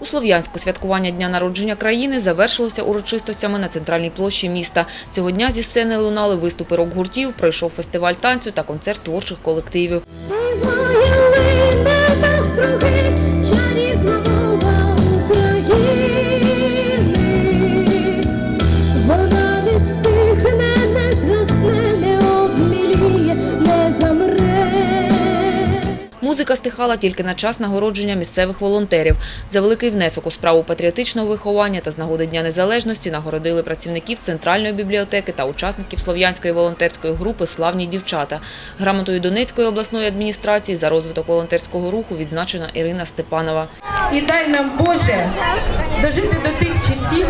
У Слов'янську святкування дня народження країни завершилося урочистостями на центральній площі міста. Цього дня зі сцени лунали виступи рок-гуртів, пройшов фестиваль танцю та концерт творчих колективів. Музика стихала тільки на час нагородження місцевих волонтерів. За великий внесок у справу патріотичного виховання та з нагоди Дня Незалежності нагородили працівників Центральної бібліотеки та учасників Слов'янської волонтерської групи «Славні дівчата». Грамотою Донецької обласної адміністрації за розвиток волонтерського руху відзначена Ірина Степанова. І дай нам Боже дожити до тих часів,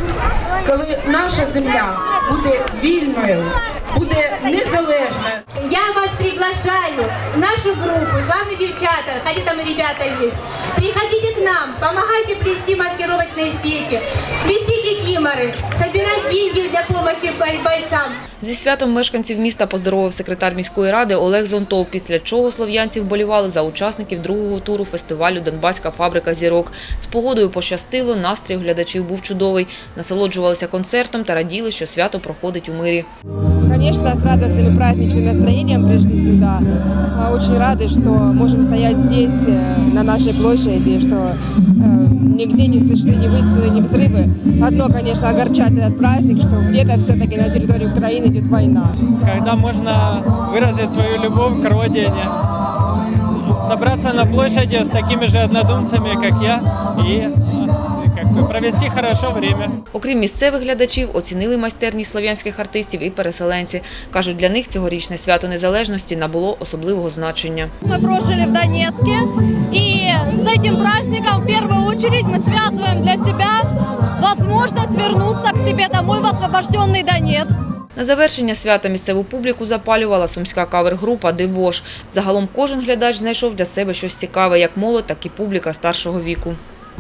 коли наша земля буде вільною, буде незалежною. Я вас приглашаю в нашу группу «Славные девчата», хотя там и ребята есть. Приходите к нам, помогайте плести маскировочные сети, плести кикиморы, собирать деньги для помощи бой- бойцам. Зі святом мешканців міста поздоровив секретар міської ради Олег Зонтов, після чого слов'янці вболівали за учасників другого туру фестивалю «Донбаська фабрика зірок». З погодою пощастило, настрій у глядачів був чудовий. Насолоджувалися концертом та раділи, що свято проходить у мирі. Конечно, с радостным и праздничным настроением пришли сюда. Очень рады, что можем стоять здесь, э, на нашей площади, что э, нигде не слышны ни выстрелы, ни взрывы. Одно, конечно, огорчает этот праздник, что где-то все-таки на территории Украины идет война. когда можно выразить свою любовь к родине, собраться на площади с такими же однодумцами, как я, и провести хорошо время. Окрім місцевих глядачів, оцінили майстерність слов'янських артистів і переселенці. Кажуть, для них цьогорічне свято незалежності набуло особливого значення. Мы прожили в Донецке, и с этим праздником в первую очередь мы связываем для себя возможность вернуться к себе домой в освобожденный Донецк. На завершення свята місцеву публіку запалювала сумська кавер-група «Дивош». Загалом кожен глядач знайшов для себе щось цікаве, як молодь, так і публіка старшого віку.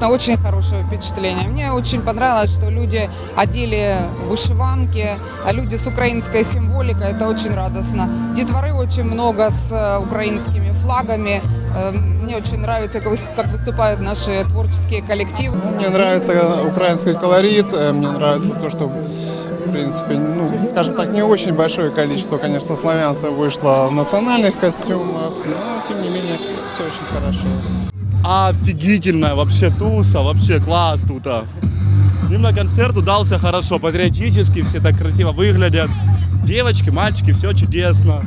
Очень хорошее впечатление. Мне очень понравилось, что люди одели вышиванки, а люди с украинской символикой. Это очень радостно. Детворы очень много с э, украинскими флагами. Э, Мне очень нравится, как выс- как выступают наши творческие коллективы. Мне нравится украинский колорит, э, мне нравится то, что, в принципе, ну, скажем так, не очень большое количество, конечно, славянцев вышло в национальных костюмах, но, тем не менее, все очень хорошо. Офигительная вообще туса, вообще класс тут. а. на концерт удался хорошо, патриотически, все так красиво выглядят. Девочки, мальчики, все чудесно.